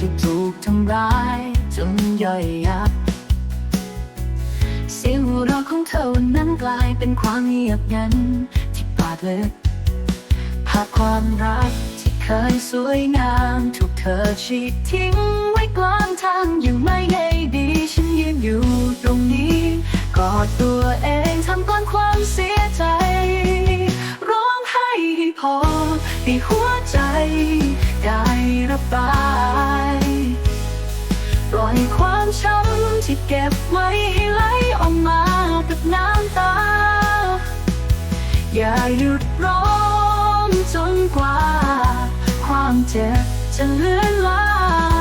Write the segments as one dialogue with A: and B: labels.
A: ที่ถูกทำร้ายจนย่อยยับ เสียงหัวเราะของเธอวันนั้นกลายเป็นความเงียบงันที่บาดลึกภาพความรักที่เคยสวยงามถูกเธอฉีกทิ้งไว้กลางทางยังไม่ไงดีฉันยืนอยู่ตรงนี้กอดตัวเองทำกลางความเสียใจ ร้องไห้ให้พอให้หัวใจได้ระบาย อยความช้ำที่เก็บไว้ให้ไหลออกมากับน้ำตา อย่าหยุดร้องจนกว่า ความเจ็บจะเลือนลา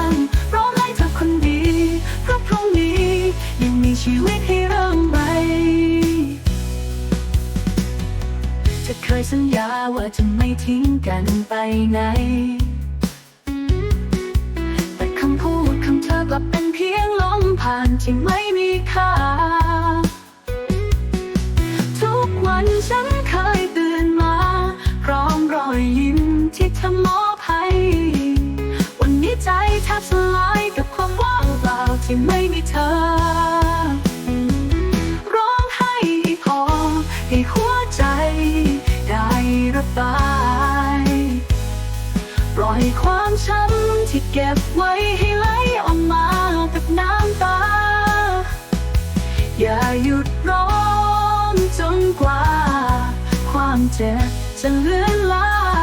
A: งร้องให้เธอคนดีเพราะพรุ่งนี้ยังมีชีวิตให้เริ่มใหม่เธอเคยสัญญาว่าจะไม่ทิ้งกันไปไหน ที่ไม่มีค่า ทุกวันฉันเคยตื่นมา พร้อมรอยยิ้มที่เธอมอบให้ วันนี้ใจแทบสลายกับความว่างเปล่าที่ไม่มีเธอ ร้องไห้ให้พอให้หัวใจได้ระบายปล่อยความช้ำที่เก็บไว้ให้ไหล เจ็บจะเลือนลา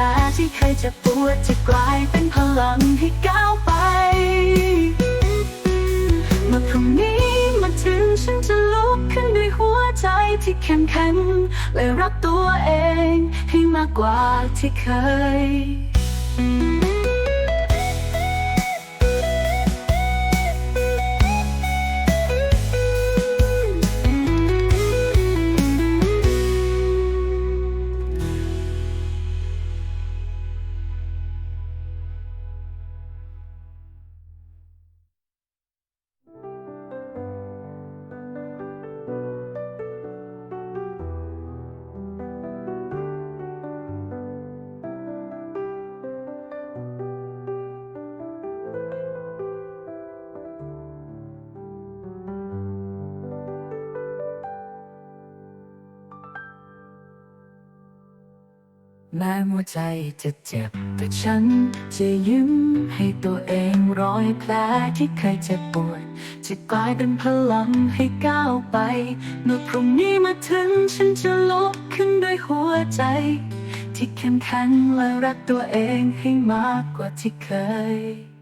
A: ลที่เคยจะปวดจะกลายเป็นพลังให้ก้าวไป เมื่อพรุ่งนี้มาถึงฉันจะลุกขึ้นด้วยหัวใจที่เข้มแข็งและรักตัวเองให้มากกว่าที่เคย แม้หัวใจจะเจ็บ แต่ฉันจะยิ้มให้ตัวเองรอยแผลที่เคยเจ็บปวดจะกลายเป็นพลังให้ก้าวไป เมื่อพรุ่งนี้มาถึงฉันจะลุกขึ้นด้วยหัวใจ ที่เข้มแข็งและรักตัวเองให้มากกว่าที่เคย